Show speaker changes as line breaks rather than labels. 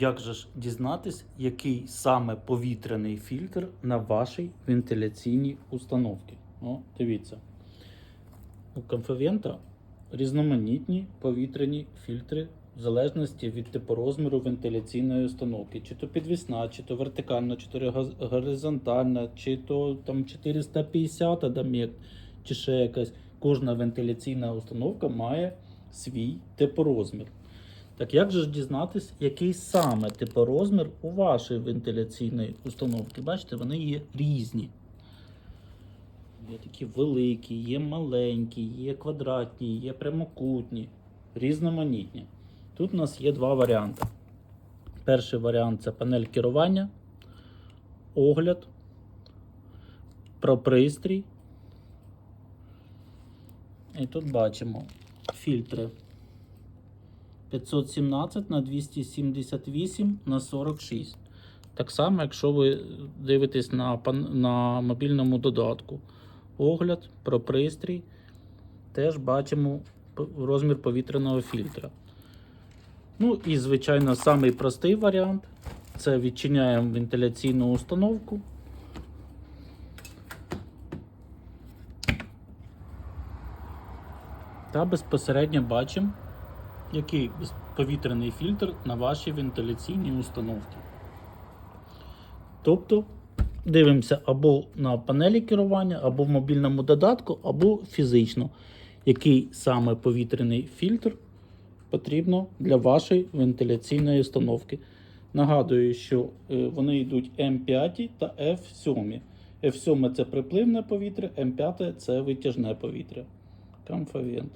Як же ж дізнатись, який саме повітряний фільтр на вашій вентиляційній установці? О, дивіться. У конфевента різноманітні повітряні фільтри в залежності від типу розміру вентиляційної установки. Чи то підвісна, чи то вертикальна, чи то горизонтальна, чи то там 450 адамет, чи ще якась. Кожна вентиляційна установка має свій типорозмір. Так як же ж дізнатись, який саме типорозмір у вашої вентиляційної установки? Бачите, вони є різні. Є такі великі, є маленькі, є квадратні, є прямокутні, різноманітні. Тут у нас є два варіанти. Перший варіант це панель керування, огляд, про пристрій. І тут бачимо фільтри 517 на 278 на 46. Так само, якщо ви дивитесь на, на мобільному додатку. Огляд про пристрій. Теж бачимо розмір повітряного фільтра. Ну і, звичайно, самий простий варіант це відчиняємо вентиляційну установку. Та безпосередньо бачимо, який повітряний фільтр на вашій вентиляційній установці. Тобто дивимося або на панелі керування, або в мобільному додатку, або фізично, який саме повітряний фільтр потрібно для вашої вентиляційної установки. Нагадую, що е, вони йдуть М5 та F7. F7 це припливне повітря, М5 це витяжне повітря. Камфавент.